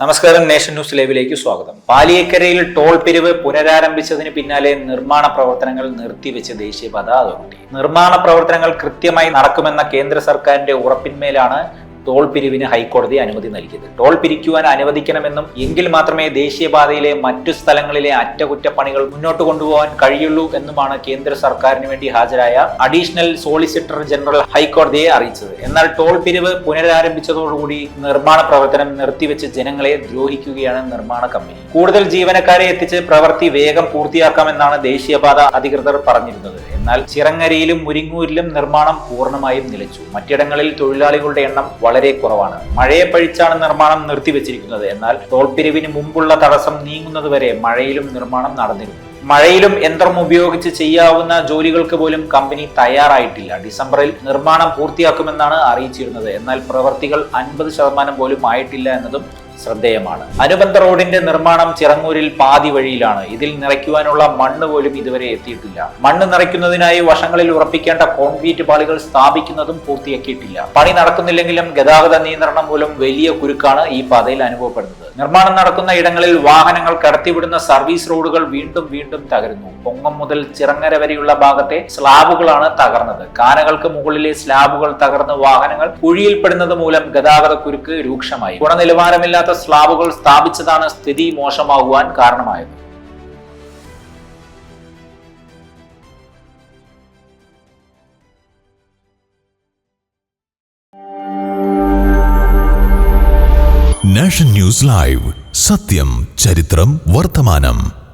നമസ്കാരം nation news ലൈവിലേക്ക് സ്വാഗതം. പാലിയേക്കരയിൽ ടോൾ പിരിവ് പുനരാരംഭിച്ചതിന് പിന്നാലെ നിർമ്മാണ പ്രവർത്തനങ്ങൾ നിർത്തിവെച്ച് ദേശീയപാത അതോറിറ്റി നിർമ്മാണ പ്രവർത്തനങ്ങൾ കൃത്യമായി നടക്കുമെന്ന കേന്ദ്ര സർക്കാരിന്റെ ഉറപ്പിന്മേലാണ് ടോൾ പിരിവിന് ഹൈക്കോടതി അനുമതി നൽകിയത്. ടോൾ പിരിക്കുവാൻ അനുവദിക്കണമെന്നും എങ്കിൽ മാത്രമേ ദേശീയപാതയിലെ മറ്റു സ്ഥലങ്ങളിലെ അറ്റകുറ്റപ്പണികൾ മുന്നോട്ട് കൊണ്ടുപോകാൻ കഴിയുള്ളൂ എന്നുമാണ് കേന്ദ്ര സർക്കാരിന് വേണ്ടി ഹാജരായ അഡീഷണൽ സോളിസിറ്റർ ജനറൽ ഹൈക്കോടതിയെ അറിയിച്ചത്. എന്നാൽ ടോൾ പിരിവ് പുനരാരംഭിച്ചതോടുകൂടി നിർമ്മാണ പ്രവർത്തനം നിർത്തിവെച്ച് ജനങ്ങളെ ദ്രോഹിക്കുകയാണ് നിർമ്മാണ കമ്പനി. കൂടുതൽ ജീവനക്കാരെ എത്തിച്ച് പ്രവൃത്തി വേഗം പൂർത്തിയാക്കാമെന്നാണ് ദേശീയപാത അധികൃതർ പറഞ്ഞിരുന്നത്. എന്നാൽ ചിറങ്ങരയിലും മുരിങ്ങൂരിലും നിർമ്മാണം പൂർണമായും നിലച്ചു. മറ്റിടങ്ങളിൽ തൊഴിലാളികളുടെ എണ്ണം വളരെ കുറവാണ്. മഴയെ പഴിച്ചാണ് നിർമ്മാണം നിർത്തിവെച്ചിരിക്കുന്നത്. എന്നാൽ തോൽപ്പിരിവിന് മുമ്പുള്ള തടസ്സം നീങ്ങുന്നതുവരെ മഴയിലും നിർമ്മാണം നടന്നിരുന്നു. മഴയിലും യന്ത്രം ഉപയോഗിച്ച് ചെയ്യാവുന്ന ജോലികൾക്ക് പോലും കമ്പനി തയ്യാറായിട്ടില്ല. ഡിസംബറിൽ നിർമ്മാണം പൂർത്തിയാക്കുമെന്നാണ് അറിയിച്ചിരുന്നത്. എന്നാൽ പ്രവൃത്തികൾ അൻപത് ശതമാനം പോലും ആയിട്ടില്ല എന്നതും ശ്രദ്ധേയമാണ്. അനുബന്ധ റോഡിന്റെ നിർമ്മാണം ചിറങ്ങൂരിൽ പാതി വഴിയിലാണ്. ഇതിൽ നിറയ്ക്കുവാനുള്ള മണ്ണ് പോലും ഇതുവരെ എത്തിയിട്ടില്ല. മണ്ണ് നിറയ്ക്കുന്നതിനായി വശങ്ങളിൽ ഉറപ്പിക്കേണ്ട കോൺക്രീറ്റ് പാളികൾ സ്ഥാപിക്കുന്നതും പൂർത്തിയാക്കിയിട്ടില്ല. പണി നടക്കുന്നില്ലെങ്കിലും ഗതാഗത നിയന്ത്രണം മൂലം വലിയ കുരുക്കാണ് ഈ പാതയിൽ അനുഭവപ്പെടുന്നത്. നിർമ്മാണം നടക്കുന്ന ഇടങ്ങളിൽ വാഹനങ്ങൾ കടത്തിവിടുന്ന സർവീസ് റോഡുകൾ വീണ്ടും വീണ്ടും തകരുന്നു. പൊങ്ങം മുതൽ ചിറങ്ങര വരെയുള്ള ഭാഗത്തെ സ്ലാബുകളാണ് തകർന്നത്. കാനകൾക്ക് മുകളിലെ സ്ലാബുകൾ തകർന്ന് വാഹനങ്ങൾ കുഴിയിൽപ്പെടുന്നത് മൂലം ഗതാഗത കുരുക്ക് രൂക്ഷമായി. ഗുണനിലവാരമില്ലാത്ത സ്ലാബുകൾ സ്ഥാപിച്ചതാണ് സ്ഥിതി മോശമാകുവാൻ കാരണമായത്. നാഷൻ ന്യൂസ് ലൈവ് സത്യം ചരിത്രം വർത്തമാനം